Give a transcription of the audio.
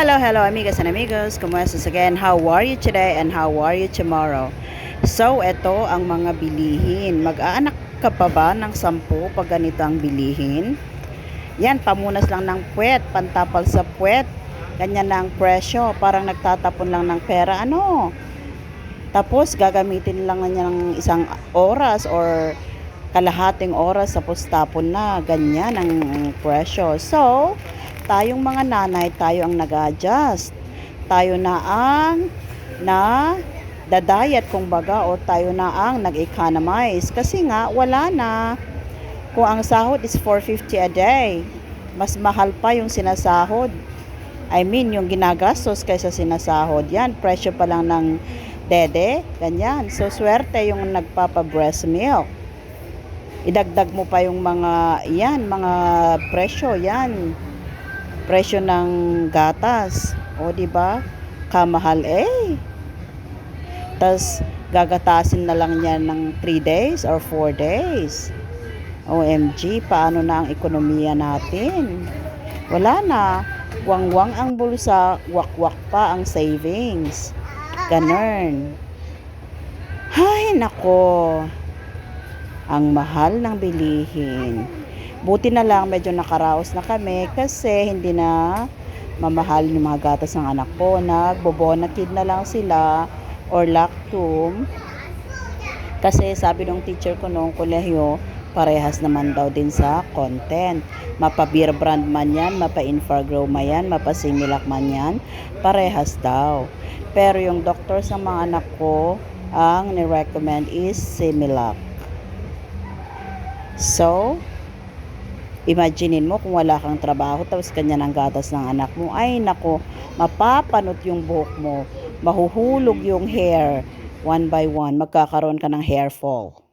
Hello, hello, amigas and amigos. Kumusta again? How are you today and how are you tomorrow? So, ito ang mga bilihin. Mag-aanak ka pa ba ng sampu pag ganito ang bilihin? Yan, pamunas lang ng puwet, pantapal sa puwet. Ganyan na ang presyo. Parang nagtatapon lang ng pera. Ano? Tapos, gagamitin lang niya ng isang oras or kalahating oras tapos tapon na. Ganyan ang presyo. So, tayong mga nanay, tayo ang nag-adjust. Tayo na ang na dadayat kung baga o tayo na ang nag-economize. Kasi nga, wala na. Kung ang sahod is 450 a day, mas mahal pa yung sinasahod. I mean, yung ginagastos kaysa sinasahod. Yan, presyo pa lang ng dede, ganyan. So, swerte yung nagpapa-breast milk. Idagdag mo pa yung mga, yan, mga presyo, yan. Presyo ng gatas. O, di ba? Kamahal eh. Tapos, gagatasin na lang niya ng 3 days or 4 days. OMG, paano na ang ekonomiya natin? Wala na. Wangwang ang bulsa, wakwak pa ang savings. Ganun. Hay, nako. Ang mahal ng bilihin. Buti na lang medyo nakaraos na kami kasi hindi na mamahal yung mga gatas ng anak ko. Nagbobonakid na lang sila or lactum. Kasi sabi ng teacher ko noong kolehiyo, parehas naman daw din sa content. Mapa beer brand man yan, mapa Infargrow man yan, mapa Similac man yan, parehas daw. Pero yung doctor sa mga anak ko, ang ni-recommend is Similac. So, imaginein mo kung wala kang trabaho tapos kanya ng gatas ng anak mo, ay nako, mapapanot yung buhok mo, mahuhulog yung hair, one by one, magkakaroon ka ng hair fall.